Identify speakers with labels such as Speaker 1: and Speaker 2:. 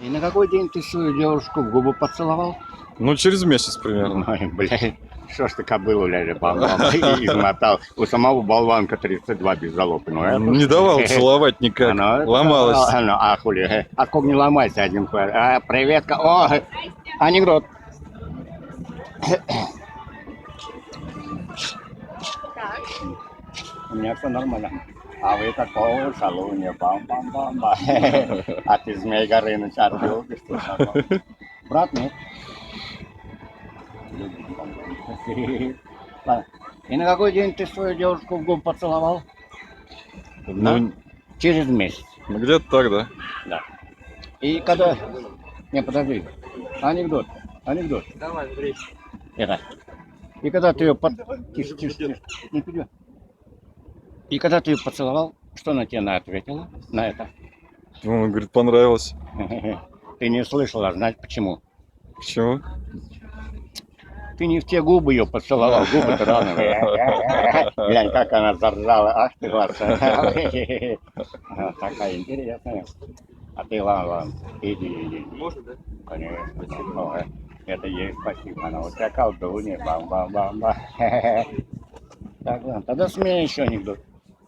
Speaker 1: И на какой день ты свою девушку в губы поцеловал?
Speaker 2: Ну, через месяц примерно.
Speaker 1: Ой, блядь, что ж ты кобылу бам-бам, и измотал. У самого болванка 32 без залог. Ну,
Speaker 2: Не давал целовать никак.
Speaker 1: Оно-
Speaker 2: Ломалась.
Speaker 1: Оно, а хули, э, а как не ломайся один. А, привет, ка- о, э, анекдот. У меня все нормально. А вы такого шалунья, бам-бам-бам-бам. А ты Змей Горыныч Орел, ты что, шалун? Брат, нет? Ладно. И на какой день ты свою девушку в губы поцеловал?
Speaker 2: Ну,
Speaker 1: Через месяц.
Speaker 2: ну, где-то так, да.
Speaker 1: Да. И когда... Не, подожди. Анекдот. Анекдот.
Speaker 3: Давай, Андрей.
Speaker 1: Это. И когда ты ее под... Тише, тише, тише. Не пойдет. И когда ты ее поцеловал, что она тебе на ответила? На это.
Speaker 2: Ну, Он говорит, понравилось.
Speaker 1: Ты не слышала, знать почему.
Speaker 2: Почему?
Speaker 1: Ты не в те губы ее поцеловал, губы-то разные. Глянь, как она заржала. Ах ты, ладно. Такая интересная. А ты, ладно. Иди, иди.
Speaker 3: Можно, да?
Speaker 1: Конечно. Ой, Это ей спасибо. Она у тебя колдунья. Бам-бам-бам-бам. Так, ладно. Тогда смей еще анекдот.